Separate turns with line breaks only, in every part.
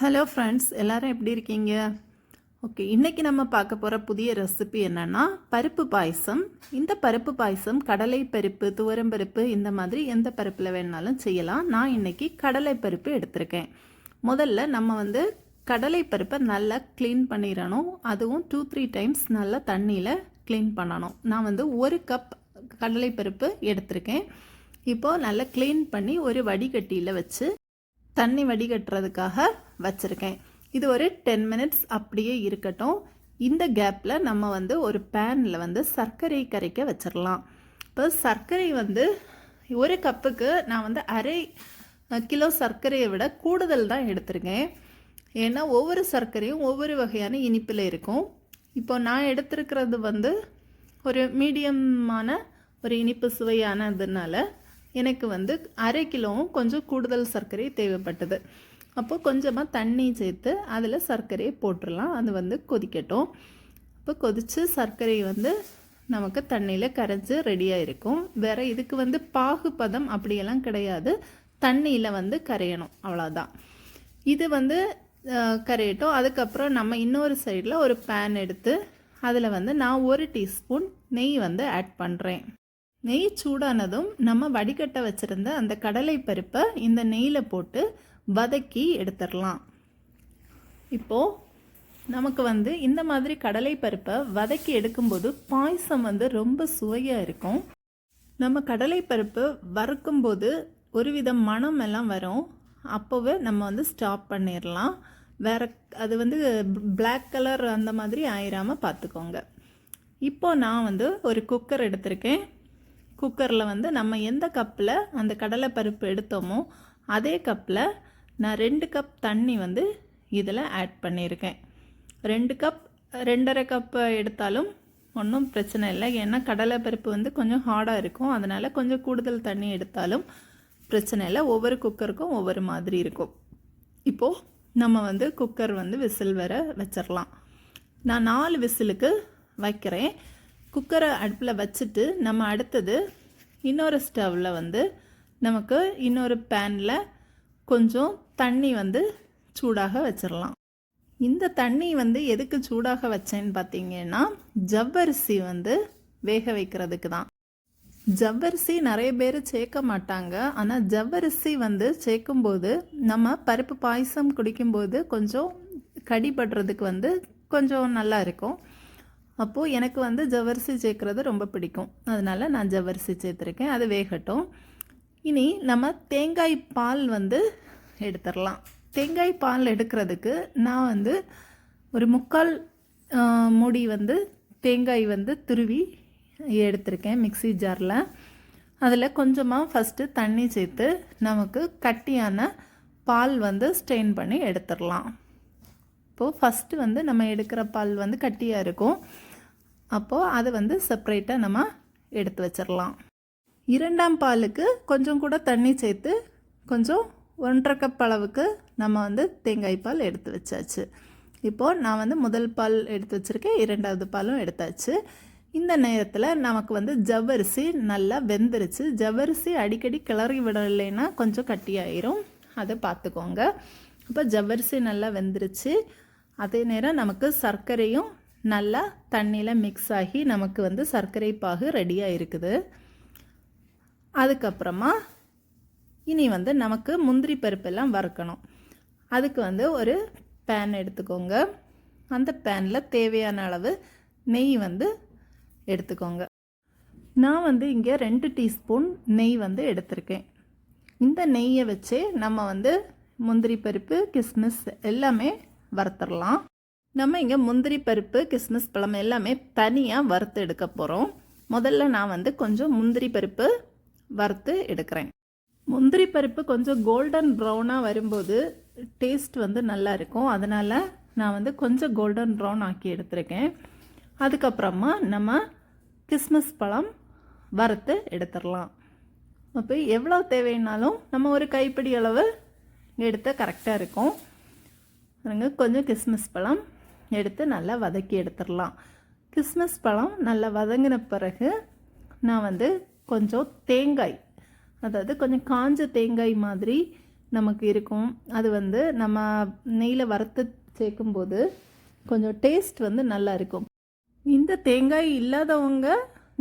Hello friends எல்லாரும் எப்படி இருக்கீங்க? ஓகே இன்றைக்கி நம்ம பார்க்க போகிற புதிய ரெசிபி என்னென்னா பருப்பு பாயசம். இந்த பருப்பு பாயசம் கடலை பருப்பு துவரம் பருப்பு இந்த மாதிரி எந்த பருப்பில் வேணாலும் செய்யலாம். நான் இன்றைக்கி கடலை பருப்பு எடுத்திருக்கேன். முதல்ல நம்ம வந்து கடலை பருப்பை நல்லா க்ளீன் பண்ணிடணும். அதுவும் டூ த்ரீ டைம்ஸ் நல்லா தண்ணியில் க்ளீன் பண்ணணும். நான் வந்து ஒரு கப் கடலை பருப்பு எடுத்திருக்கேன். இப்போது நல்லா க்ளீன் பண்ணி ஒரு வடிகட்டியில் வச்சு தண்ணி வடிகட்டுறதுக்காக வச்சுருக்கேன். இது ஒரு டென் மினிட்ஸ் அப்படியே இருக்கட்டும். இந்த கேப்பில் நம்ம வந்து ஒரு பேனில் வந்து சர்க்கரை கரைக்க வச்சிடலாம் இப்போ சர்க்கரை வந்து ஒரு கப்புக்கு நான் வந்து அரை கிலோ சர்க்கரையை விட கூடுதல் தான் எடுத்திருக்கேன். ஏன்னா ஒவ்வொரு சர்க்கரையும் ஒவ்வொரு வகையான இனிப்பில் இருக்கும். இப்போ நான் எடுத்திருக்கிறது வந்து ஒரு மீடியமான ஒரு இனிப்பு சுவையானதுனால எனக்கு வந்து அரை கிலோவும் கொஞ்சம் கூடுதல் சர்க்கரை தேவைப்பட்டது. அப்போ கொஞ்சமாக தண்ணி சேர்த்து அதில் சர்க்கரையை போட்டுடலாம் அது வந்து கொதிக்கட்டும். இப்போ கொதித்து சர்க்கரை வந்து நமக்கு தண்ணியில் கரைஞ்சி ரெடியாக இருக்கும் வேறு இதுக்கு வந்து பாகு பதம் அப்படியெல்லாம் கிடையாது. தண்ணியில் வந்து கரையணும். அவ்வளோதான் இது வந்து கரையட்டும். அதுக்கப்புறம் நம்ம இன்னொரு சைடில் ஒரு பேன் எடுத்து அதில் வந்து நான் ஒரு டீஸ்பூன் நெய் வந்து ஆட் பண்ணுறேன் நெய் சூடானதும் நம்ம வடிகட்ட வச்சுருந்த அந்த கடலை பருப்பை இந்த நெய்யில் போட்டு வதக்கி எடுத்துடலாம். இப்போது நமக்கு வந்து இந்த மாதிரி கடலை பருப்பை வதக்கி எடுக்கும்போது பாயசம் வந்து ரொம்ப சுவையாக இருக்கும். நம்ம கடலை பருப்பு வறுக்கும்போது ஒரு வித மணம் எல்லாம் வரும். அப்போவே நம்ம வந்து ஸ்டாப் பண்ணிடலாம். வேற அது வந்து பிளாக் கலர் அந்த மாதிரி ஆயிராமல் பார்த்துக்கோங்க. இப்போ நான் வந்து ஒரு குக்கர் எடுத்திருக்கேன். குக்கரில் வந்து நம்ம எந்த கப்பில் அந்த கடலை பருப்பு எடுத்தோமோ அதே கப்பில் நான் ரெண்டு கப் தண்ணி வந்து இதில் ஆட் பண்ணியிருக்கேன். ரெண்டு கப் ரெண்டரை கப் எடுத்தாலும் ஒன்றும் பிரச்சனை இல்லை. ஏன்னா கடலை பருப்பு வந்து கொஞ்சம் ஹார்டாக இருக்கும். அதனால் கொஞ்சம் கூடுதல் தண்ணி எடுத்தாலும் பிரச்சனை இல்லை. ஒவ்வொரு குக்கருக்கும் ஒவ்வொரு மாதிரி இருக்கும். இப்போது நம்ம வந்து குக்கர் வந்து விசில் வர வச்சிடலாம். நான் நாலு விசிலுக்கு வைக்கிறேன். குக்கரை அடுப்பில் வச்சுட்டு நம்ம அடுத்தது இன்னொரு ஸ்டவ்வில் வந்து நமக்கு இன்னொரு பேனில் கொஞ்சம் தண்ணி வந்து சூடாக வச்சிடலாம் இந்த தண்ணி வந்து எதுக்கு சூடாக வச்சேன்னு பார்த்தீங்கன்னா ஜவ்வரிசி வந்து வேக வைக்கிறதுக்கு தான். ஜவ்வரிசி நிறைய பேர் சேர்க்க மாட்டாங்க. ஆனால் ஜவ்வரிசி வந்து சேர்க்கும்போது நம்ம பருப்பு பாயசம் குடிக்கும்போது கொஞ்சம் கடிபடுறதுக்கு வந்து கொஞ்சம் நல்லா இருக்கும். அப்போது எனக்கு வந்து ஜவ்வரிசி சேர்க்குறது ரொம்ப பிடிக்கும். அதனால் நான் ஜவ்வரிசி சேர்த்துருக்கேன். அது வேகட்டும். இனி நம்ம தேங்காய் பால் வந்து எடுத்துடலாம் தேங்காய் பால் எடுக்கிறதுக்கு நான் வந்து ஒரு முக்கால் மூடி வந்து தேங்காய் வந்து துருவி எடுத்திருக்கேன் மிக்ஸி ஜாரில். அதில் கொஞ்சமாக ஃபஸ்ட்டு தண்ணி சேர்த்து நமக்கு கட்டியான பால் வந்து ஸ்ட்ரெயின் பண்ணி எடுத்துடலாம் இப்போது ஃபஸ்ட்டு வந்து நம்ம எடுக்கிற பால் வந்து கட்டியாக இருக்கும். அப்போது அதை வந்து செப்பரேட்டாக நம்ம எடுத்து வச்சிடலாம் இரண்டாம் பாலுக்கு கொஞ்சம் கூட தண்ணி சேர்த்து கொஞ்சம் ஒன்றரை கப் அளவுக்கு நம்ம வந்து தேங்காய் பால் எடுத்து வச்சாச்சு. இப்போது நான் வந்து முதல் பால் எடுத்து வச்சுருக்கேன் இரண்டாவது பாலும் எடுத்தாச்சு. இந்த நேரத்தில் நமக்கு வந்து ஜவ்வரிசி நல்லா வெந்துருச்சு. ஜவ்வரிசி அடிக்கடி கிளறி விடலைன்னா கொஞ்சம் கட்டியாயிரும். அதை பார்த்துக்கோங்க. இப்போ ஜவ்வரிசி நல்லா வெந்துருச்சு. அதே நேரம் நமக்கு சர்க்கரையும் நல்லா தண்ணியில் மிக்ஸ் ஆகி நமக்கு வந்து சர்க்கரை பாகு ரெடியாக இருக்குது. அதுக்கப்புறமா இனி வந்து நமக்கு முந்திரி பருப்பெல்லாம் வறுக்கணும். அதுக்கு வந்து ஒரு பேன் எடுத்துக்கோங்க. அந்த பேனில் தேவையான அளவு நெய் வந்து எடுத்துக்கோங்க. நான் வந்து இங்கே ரெண்டு டீஸ்பூன் நெய் வந்து எடுத்திருக்கேன். இந்த நெய்யை வச்சே நம்ம வந்து முந்திரி பருப்பு கிஸ்மிஸ் எல்லாமே வறுத்துடலாம். நம்ம இங்கே முந்திரி பருப்பு கிஸ்மிஸ் பழம் எல்லாமே தனியாக வறுத்து எடுக்க போகிறோம் முதல்ல நான் வந்து கொஞ்சம் முந்திரி பருப்பு வறுத்து எடுக்கிறேன். முந்திரி பருப்பு கொஞ்சம் கோல்டன் ப்ரௌனாக வரும்போது டேஸ்ட் வந்து நல்லா இருக்கும். அதனால் நான் வந்து கொஞ்சம் கோல்டன் ப்ரௌன் ஆக்கி எடுத்திருக்கேன். அதுக்கப்புறமா நம்ம கிஸ்மஸ் பழம் வறுத்து எடுத்துடலாம். அப்போ எவ்வளோ தேவைன்னாலும் நம்ம ஒரு கைப்பிடி அளவு எடுத்து கரெக்டாக இருக்கும். பாருங்க கொஞ்சம் கிறிஸ்மஸ் பழம் எடுத்து நல்லா வதக்கி எடுத்துடலாம். கிறிஸ்மஸ் பழம் நல்லா வதங்கின பிறகு நான் வந்து கொஞ்சம் தேங்காய் அதாவது கொஞ்சம் காஞ்ச தேங்காய் மாதிரி நமக்கு இருக்கும். அது வந்து நம்ம நெய்யில் வறுத்து சேர்க்கும்போது கொஞ்சம் டேஸ்ட் வந்து நல்லா இருக்கும். இந்த தேங்காய் இல்லாதவங்க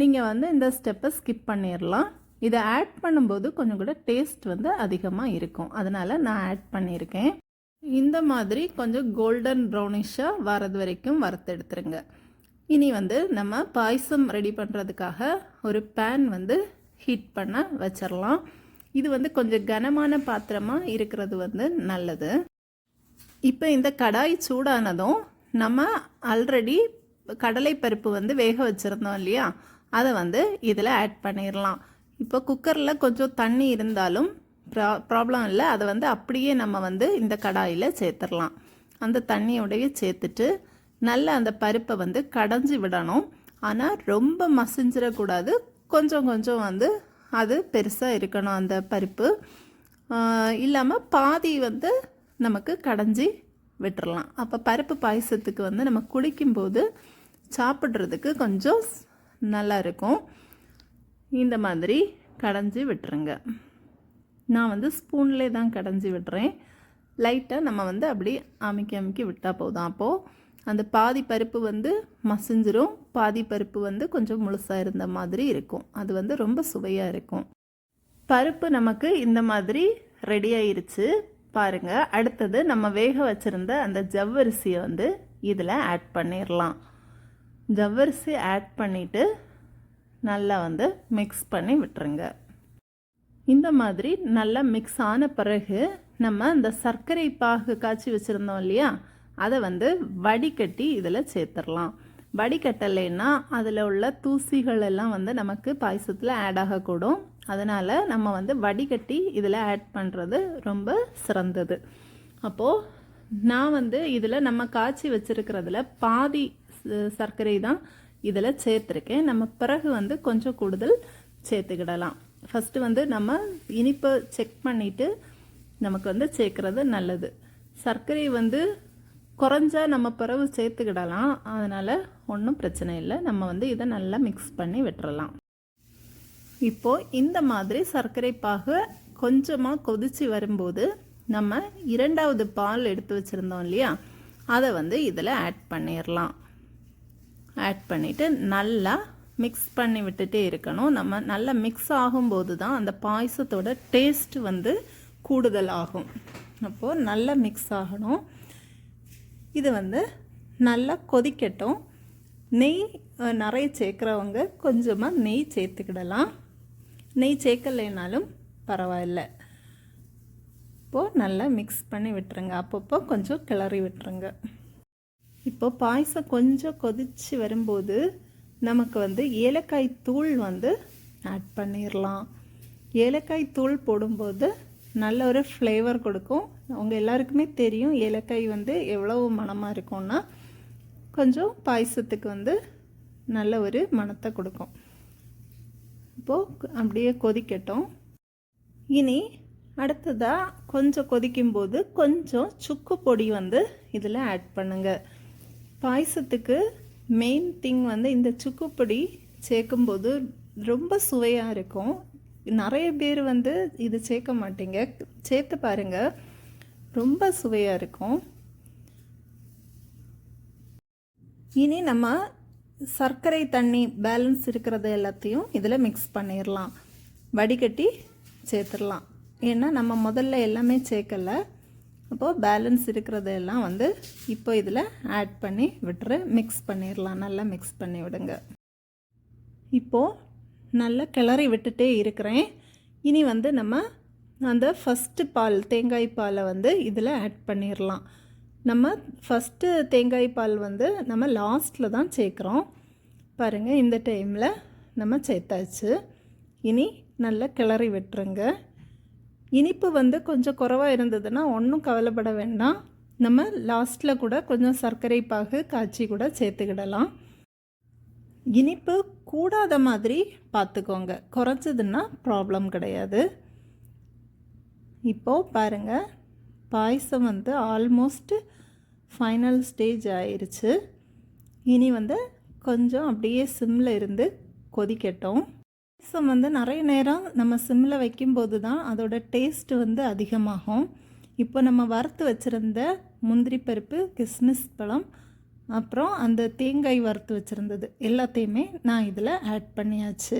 நீங்கள் வந்து இந்த ஸ்டெப்பை ஸ்கிப் பண்ணிடலாம் இதை ஆட் பண்ணும்போது கொஞ்சம் கூட டேஸ்ட் வந்து அதிகமாக இருக்கும். அதனால் நான் ஆட் பண்ணியிருக்கேன் இந்த மாதிரி கொஞ்சம் கோல்டன் ப்ரௌனிஷாக வரது வரைக்கும் வறுத்தெடுத்துருங்க இனி வந்து நம்ம பாயசம் ரெடி பண்ணுறதுக்காக ஒரு பேன் வந்து ஹீட் பண்ண வச்சிடலாம் இது வந்து கொஞ்சம் கனமான பாத்திரமாக இருக்கிறது வந்து நல்லது. இப்போ இந்த கடாய் சூடானதும் நம்ம ஆல்ரெடி கடலைப்பருப்பு வந்து வேக வச்சுருந்தோம் இல்லையா? அதை வந்து இதில் ஆட் பண்ணிடலாம் இப்போ குக்கரில் கொஞ்சம் தண்ணி இருந்தாலும் ப்ரா ப்ராப்ளம் இல்லை. அதை வந்து அப்படியே நம்ம வந்து இந்த கடாயில் சேர்த்துடலாம் அந்த தண்ணியோடைய சேர்த்துட்டு நல்ல அந்த பருப்பை வந்து கடைஞ்சி விடணும். ஆனால் ரொம்ப மசிஞ்சிடக்கூடாது கொஞ்சம் கொஞ்சம் வந்து அது பெருசாக இருக்கணும் அந்த பருப்பு. இல்லாமல் பாதி வந்து நமக்கு கடைஞ்சி விட்டுறலாம். அப்போ பருப்பு பாயசத்துக்கு வந்து நம்ம குடிக்கும்போது சாப்பிட்றதுக்கு கொஞ்சம் நல்லா இருக்கும். இந்த மாதிரி கடைஞ்சி விட்டுருங்க. நான் வந்து ஸ்பூன்லே தான் கடைஞ்சி விடுறேன் லைட்டாக நம்ம வந்து அப்படி அமுக்கி அமுக்கி விட்டால் போதும். அப்போது அந்த பாதி பருப்பு வந்து மசிஞ்சிரும் பாதி பருப்பு வந்து கொஞ்சம் முழுசாக இருந்த மாதிரி இருக்கும். அது வந்து ரொம்ப சுவையாக இருக்கும். பருப்பு நமக்கு இந்த மாதிரி ரெடி ஆயிருச்சு. பாருங்கள் அடுத்தது நம்ம வேக வச்சுருந்த அந்த ஜவ்வரிசியை வந்து இதில் ஆட் பண்ணிடலாம் ஜவ்வரிசி ஆட் பண்ணிவிட்டு நல்லா வந்து மிக்ஸ் பண்ணி விட்டுருங்க. இந்த மாதிரி நல்லா மிக்ஸ் ஆன பிறகு நம்ம அந்த சர்க்கரை பாகு காய்ச்சி வச்சுருந்தோம் இல்லையா அதை வந்து வடிகட்டி இதில் சேர்த்துடலாம் வடிகட்டலைன்னா அதில் உள்ள தூசிகள் எல்லாம் வந்து நமக்கு பாயசத்தில் ஆட் ஆகக்கூடும். அதனால் நம்ம வந்து வடிகட்டி இதில் ஆட் பண்ணுறது ரொம்ப சிறந்தது. அப்போது நான் வந்து இதில் நம்ம காய்ச்சி வச்சுருக்கிறதுல பாதி சர்க்கரை தான் இதில் சேர்த்துருக்கேன். நம்ம பிறகு வந்து கொஞ்சம் கூடுதல் சேர்த்துக்கிடலாம். ஃபஸ்ட்டு வந்து நம்ம இனிப்பை செக் பண்ணிவிட்டு நமக்கு வந்து சேர்க்குறது நல்லது. சர்க்கரை வந்து குறைஞ்சா நம்ம பிறகு சேர்த்துக்கிடலாம். அதனால் ஒன்றும் பிரச்சனை இல்லை. நம்ம வந்து இதை நல்லா மிக்ஸ் பண்ணி விட்டுறலாம். இப்போது இந்த மாதிரி சர்க்கரை பாகு கொஞ்சமாக கொதித்து வரும்போது நம்ம இரண்டாவது பால் எடுத்து வச்சுருந்தோம் இல்லையா? அதை வந்து இதில் ஆட் பண்ணிடலாம் ஆட் பண்ணிவிட்டு நல்லா மிக்ஸ் பண்ணி விட்டுட்டே இருக்கணும். நம்ம நல்லா மிக்ஸ் ஆகும்போது தான் அந்த பாயசத்தோட டேஸ்ட் வந்து கூடுதல் ஆகும். அப்போது நல்லா மிக்ஸ் ஆகணும். இது வந்து நல்லா கொதிக்கட்டும். நெய் நிறைய சேர்க்குறவங்க கொஞ்சமாக நெய் சேர்த்துக்கிடலாம். நெய் சேர்க்கலைனாலும் பரவாயில்ல. இப்போது நல்லா மிக்ஸ் பண்ணி விட்டுருங்க. அப்பப்போ கொஞ்சம் கிளறி விட்டுருங்க. இப்போ பாயசம் கொஞ்சம் கொதித்து வரும்போது நமக்கு வந்து ஏலக்காய் தூள் வந்து ஆட் பண்ணிடலாம் ஏலக்காய் தூள் போடும்போது நல்ல ஒரு ஃப்ளேவர் கொடுக்கும். அவங்க எல்லாருக்குமே தெரியும் ஏலக்காய் வந்து எவ்வளவு மணமாக இருக்கும்னா கொஞ்சம் பாயசத்துக்கு வந்து நல்ல ஒரு மணத்தை கொடுக்கும். இப்போது அப்படியே கொதிக்கட்டும். இனி அடுத்ததாக கொஞ்சம் கொதிக்கும்போது கொஞ்சம் சுக்கு பொடி வந்து இதில் ஆட் பண்ணுங்கள் பாயசத்துக்கு மெயின் திங் வந்து இந்த சுக்கு பொடி சேர்க்கும்போது ரொம்ப சுவையாக இருக்கும். நிறைய பேர் வந்து இது சேர்க்க மாட்டீங்க. சேர்த்து பாருங்கள் ரொம்ப சுவையாக இருக்கும். இனி நம்ம சர்க்கரை தண்ணி பேலன்ஸ் இருக்கிறது எல்லாத்தையும் இதில் மிக்ஸ் பண்ணிடலாம் வடிகட்டி சேர்த்துடலாம் ஏன்னா நம்ம முதல்ல எல்லாமே சேர்க்கலை. அப்போது பேலன்ஸ் இருக்கிறதெல்லாம் வந்து இப்போ இதில் ஆட் பண்ணி விட்டுரு மிக்ஸ் பண்ணிடலாம் நல்லா மிக்ஸ் பண்ணி விடுங்க. இப்போது நல்லா கிளறி விட்டுட்டே இருக்கிறேன். இனி வந்து நம்ம அந்த ஃபஸ்ட்டு பால் தேங்காய் பாலை வந்து இதில் ஆட் பண்ணிடலாம் நம்ம ஃபஸ்ட்டு தேங்காய் பால் வந்து நம்ம லாஸ்ட்டில் தான் சேர்க்குறோம். பாருங்கள் இந்த டைமில் நம்ம சேர்த்தாச்சு. இனி நல்லா கிளறி விட்டுருங்க. இனிப்பு வந்து கொஞ்சம் குறவாக இருந்ததுன்னா ஒன்றும் கவலைப்பட வேண்டாம். நம்ம லாஸ்ட்டில் கூட கொஞ்சம் சர்க்கரை பாகு காய்ச்சி கூட சேர்த்துக்கிடலாம். இனிப்பு கூடாத மாதிரி பார்த்துக்கோங்க குறைச்சதுன்னா ப்ராப்ளம் கிடையாது. இப்போது பாருங்கள் பாயசம் வந்து ஆல்மோஸ்ட் ஃபைனல் ஸ்டேஜ் ஆயிடுச்சு இனி வந்து கொஞ்சம் அப்படியே சிம்மில் இருந்து கொதிக்கட்டும். பாயசம் வந்து நிறைய நேரம் நம்ம சிம்மில் வைக்கும்போது தான் அதோட டேஸ்ட் வந்து அதிகமாகும். இப்போ நம்ம வறுத்து வச்சுருந்த முந்திரி பருப்பு கிஸ்மிஸ் பழம் அப்புறம் அந்த தேங்காய் வறுத்து வச்சுருந்தது எல்லாத்தையுமே நான் இதில் ஆட் பண்ணியாச்சு.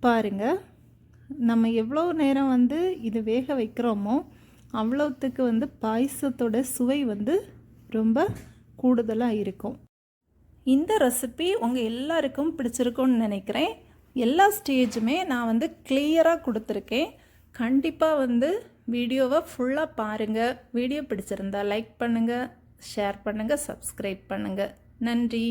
பாருங்கள் நம்ம எவ்வளோ நேரம் வந்து இது வேக வைக்கிறோமோ அவ்வளோத்துக்கு வந்து பாயசத்தோட சுவை வந்து ரொம்ப கூடுதலாக இருக்கும். இந்த ரெசிபி உங்கள் எல்லாருக்கும் பிடிச்சிருக்கும்னு நினைக்கிறேன். எல்லா ஸ்டேஜுமே நான் வந்து கிளியராக கொடுத்துருக்கேன். கண்டிப்பாக வந்து வீடியோவை ஃபுல்லாக பாருங்கள் வீடியோ பிடிச்சிருந்தா லைக் பண்ணுங்கள் ஷேர் பண்ணுங்கள் சப்ஸ்கிரைப் பண்ணுங்கள் நன்றி.